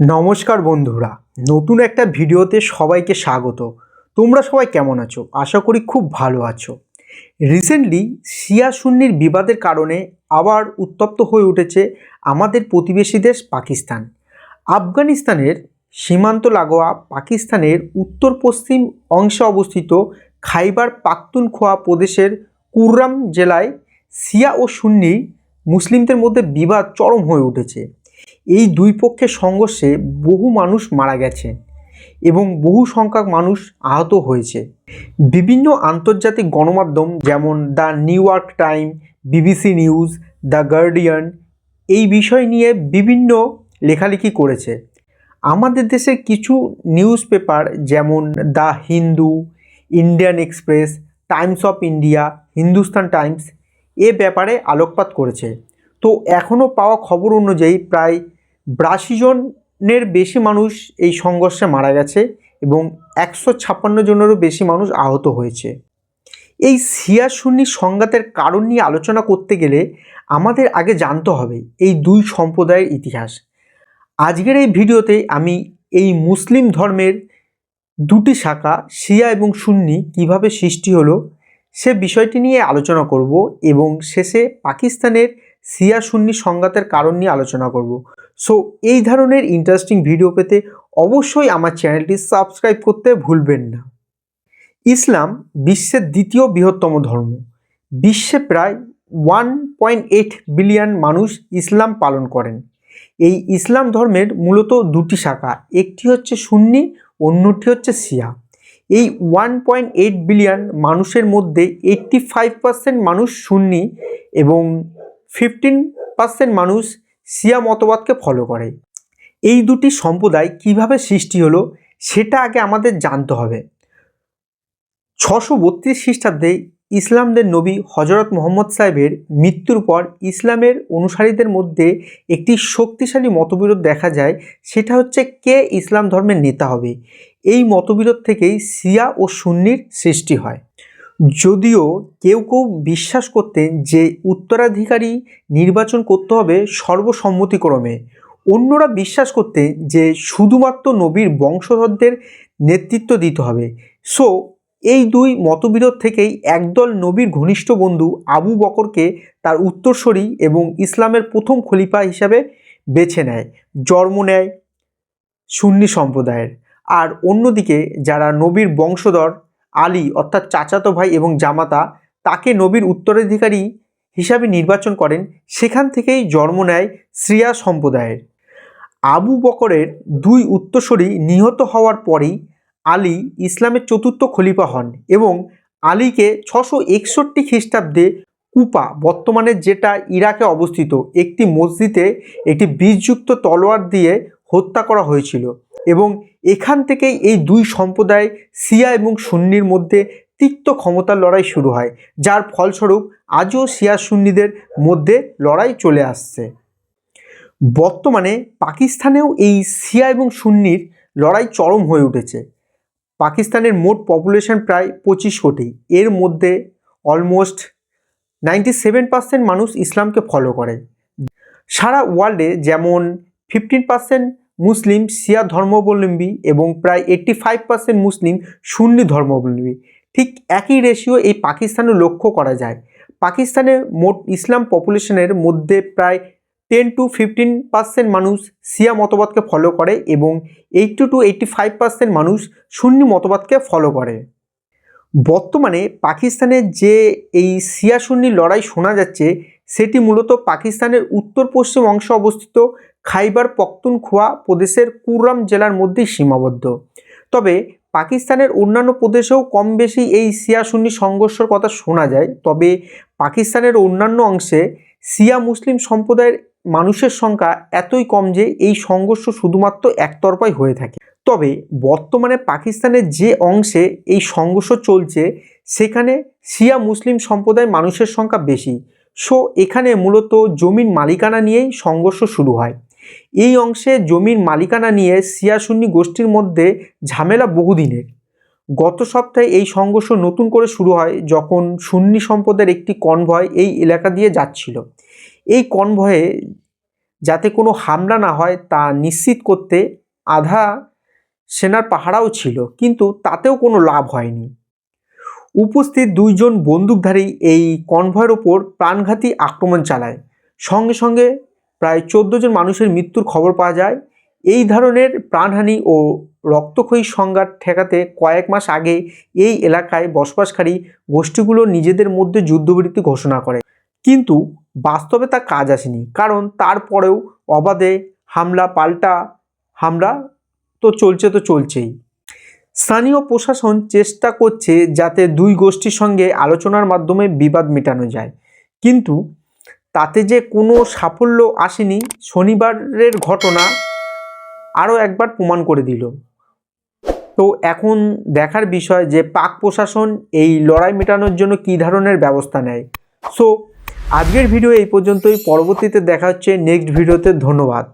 নমস্কার বন্ধুরা, নতুন একটা ভিডিওতে সবাইকে স্বাগত। তোমরা সবাই কেমন আছো? আশা করি খুব ভালো আছো। রিসেন্টলি শিয়া সুন্নির বিবাদের কারণে আবার উত্তপ্ত হয়ে উঠেছে আমাদের প্রতিবেশী দেশ পাকিস্তান। আফগানিস্তানের সীমান্ত লাগোয়া পাকিস্তানের উত্তর পশ্চিম অংশে অবস্থিত খাইবার পাখতুনখোয়া প্রদেশের কুররাম জেলায় শিয়া ও সুন্নি মুসলিমদের মধ্যে বিবাদ চরম হয়ে উঠেছে। এই দুই পক্ষের সংঘর্ষে বহু মানুষ মারা গেছে এবং বহু সংখ্যক মানুষ আহত হয়েছে। বিভিন্ন আন্তর্জাতিক গণমাধ্যম যেমন the New York Time, BBC News, the Guardian এই বিষয় নিয়ে বিভিন্ন লেখালেখি করেছে। আমাদের দেশের কিছু নিউজ পেপার যেমন the Hindu, Indian Express, Times of India, Hindustan Times এ ব্যাপারে আলোকপাত করেছে। তো এখনও পাওয়া খবর অনুযায়ী প্রায় বিরাশি জনের বেশি মানুষ এই সংঘর্ষে মারা গেছে এবং একশো ছাপ্পান্ন জনেরও বেশি মানুষ আহত হয়েছে। এই সিয়া সুন্নি সংঘাতের কারণ নিয়ে আলোচনা করতে গেলে আমাদের আগে জানতে হবে এই দুই সম্প্রদায়ের ইতিহাস। আজকের এই ভিডিওতে আমি এই মুসলিম ধর্মের দুটি শাখা, শিয়া এবং সুন্নি, কীভাবে সৃষ্টি হলো সে বিষয়টি নিয়ে আলোচনা করব এবং শেষে পাকিস্তানের সিয়া সুন্নি সংঘাতের কারণ নিয়ে আলোচনা করব। সো এই ধরনের ইন্টারেস্টিং ভিডিও পেতে অবশ্যই আমার চ্যানেলটি সাবস্ক্রাইব করতে ভুলবেন না। ইসলাম বিশ্বের দ্বিতীয় বৃহত্তম ধর্ম। বিশ্বে প্রায় ওয়ান পয়েন্ট এইট বিলিয়ন মানুষ ইসলাম পালন করেন। এই ইসলাম ধর্মের মূলত দুটি শাখা, একটি হচ্ছে সুন্নি, অন্যটি হচ্ছে শিয়া। এই ওয়ান পয়েন্ট এইট বিলিয়ন মানুষের মধ্যে এইট্টি ফাইভ পার্সেন্ট মানুষ সুন্নি এবং ফিফটিন পার্সেন্ট মানুষ শিয়া মতবাদকে ফলো করে। এই দুটি সম্প্রদায় কীভাবে সৃষ্টি হলো সেটা আগে আমাদের জানতে হবে। ছশো বত্রিশ খ্রিস্টাব্দে ইসলামদের নবী হজরত মোহাম্মদ সাহেবের মৃত্যুর পর ইসলামের অনুসারীদের মধ্যে একটি শক্তিশালী মতবিরোধ দেখা যায়, সেটা হচ্ছে কে ইসলাম ধর্মের নেতা হবে। এই মতবিরোধ থেকেই সিয়া ও সুন্নির সৃষ্টি হয়। যদিও কেউ কেউ বিশ্বাস করতেন যে উত্তরাধিকারী নির্বাচন করতে হবে সর্বসম্মতিক্রমে। অন্যরা বিশ্বাস করতেন যে শুধুমাত্র নবীর বংশধরদের নেতৃত্ব দিতে হবে। সো এই দুই মতবিরোধ থেকেই একদল নবীর ঘনিষ্ঠ বন্ধু আবু বকরকে তার উত্তরসূরি এবং ইসলামের প্রথম খলিফা হিসাবে বেছে নেয়, জন্ম নেয় সুন্নি সম্প্রদায়ের। আর অন্যদিকে যারা নবীর বংশধর আলী, অর্থাৎ চাচাতো ভাই এবং জামাতা, তাকে নবীর উত্তরাধিকারী হিসাবে নির্বাচন করেন। সেখান থেকেই জন্ম নেয় শ্রিয়া সম্প্রদায়ের। আবু বকরের দুই উত্তরসূরি নিহত হওয়ার পরেই আলী ইসলামের চতুর্থ খলিফা হন এবং আলীকে ছশো একষট্টি খ্রিস্টাব্দে কুপা, বর্তমানে যেটা ইরাকে অবস্থিত, একটি মসজিদে একটি বীজযুক্ত তলোয়ার দিয়ে হত্যা করা হয়েছিল এবং এখান থেকেই এই দুই সম্প্রদায় সিয়া এবং সুন্নির মধ্যে তিক্ত ক্ষমতার লড়াই শুরু হয়, যার ফলস্বরূপ আজও সিয়া সুন্নিদের মধ্যে লড়াই চলে আসছে। বর্তমানে পাকিস্তানেও এই সিয়া এবং সুন্নির লড়াই চরম হয়ে উঠেছে। পাকিস্তানের মোট পপুলেশন প্রায় পঁচিশ কোটি। এর মধ্যে অলমোস্ট নাইনটি সেভেন পার্সেন্ট মানুষ ইসলামকে ফলো করে। সারা ওয়ার্ল্ডে যেমন ফিফটিন পার্সেন্ট মুসলিম, শিয়া ধর্মাবলম্বী এবং প্রায় এইট্টি ফাইভ পার্সেন্ট মুসলিম সুন্নি ধর্মাবলম্বী। ঠিক একই রেশিও এই পাকিস্তানে লক্ষ্য করা যায়। পাকিস্তানের মোট ইসলাম পপুলেশনের মধ্যে প্রায় টেন টু ফিফটিন পার্সেন্ট মানুষ শিয়া মতবাদকে ফলো করে এবং eighty two eighty five percent মানুষ সুন্নি মতবাদকে ফলো করে। বর্তমানে পাকিস্তানের যে এই শিয়া সুন্নি লড়াই শোনা যাচ্ছে, সেটি মূলত পাকিস্তানের উত্তর পশ্চিম অংশে অবস্থিত খাইবার পখতুনখোয়া প্রদেশের কুররাম জেলার মধ্যেই সীমাবদ্ধ। তবে পাকিস্তানের অন্যান্য প্রদেশেও কম বেশি এই শিয়া সুন্নি সংঘর্ষের কথা শোনা যায়, তবে পাকিস্তানের অন্যান্য অংশে শিয়া মুসলিম সম্প্রদায়ের মানুষের সংখ্যা এতই কম যে এই সংঘর্ষ শুধুমাত্র একতরফাই হয়ে থাকে। তবে বর্তমানে পাকিস্তানের যে অংশে এই সংঘর্ষ চলছে, সেখানে শিয়া মুসলিম সম্প্রদায় মানুষের সংখ্যা বেশি। সো, এখানে মূলত জমির মালিকানা নিয়েই সংঘর্ষ শুরু হয়। এই অংশে জমির মালিকানা নিয়ে শিয়া সুন্নি গোষ্ঠীর মধ্যে ঝামেলা বহুদিনের। গত সপ্তাহে এই সংঘর্ষ নতুন করে শুরু হয় যখন সুন্নি সম্পদের একটি কনভয় এই এলাকা দিয়ে যাচ্ছিল। এই কনভয়ে যাতে কোনো হামলা না হয় তা নিশ্চিত করতে আধা সেনার পাহারাও ছিল, কিন্তু তাতেও কোনো লাভ হয়নি। উপস্থিত দুইজন বন্দুকধারী এই কনভয়ের ওপর প্রাণঘাতী আক্রমণ চালায়। সঙ্গে সঙ্গে প্রায় চোদ্দ জন মানুষের মৃত্যুর খবর পাওয়া যায়। এই ধরনের প্রাণহানি ও রক্তক্ষয়ী সংঘাত ঠেকাতে কয়েক মাস আগে এই এলাকায় বসবাসকারী গোষ্ঠীগুলো নিজেদের মধ্যে যুদ্ধবিরতি ঘোষণা করে। কিন্তু বাস্তবে তা কাজ আসেনি, কারণ তারপরেও অবাধে হামলা, পাল্টা হামলা তো চলছে তো চলছেই। স্থানীয় প্রশাসন চেষ্টা করছে যাতে দুই গোষ্ঠীর সঙ্গে আলোচনার মাধ্যমে বিবাদ মেটানো যায়। কিন্তু তাতে যে কোনো সাফল্য আসেনি, শনিবারের ঘটনা আরও একবার প্রমাণ করে দিল। তো এখন দেখার বিষয় যে পাক প্রশাসন এই লড়াই মেটানোর জন্য কী ধরনের ব্যবস্থা নেয়। সো আজকের ভিডিও এই পর্যন্তই। পরবর্তীতে দেখা হচ্ছে নেক্সট ভিডিওতে। ধন্যবাদ।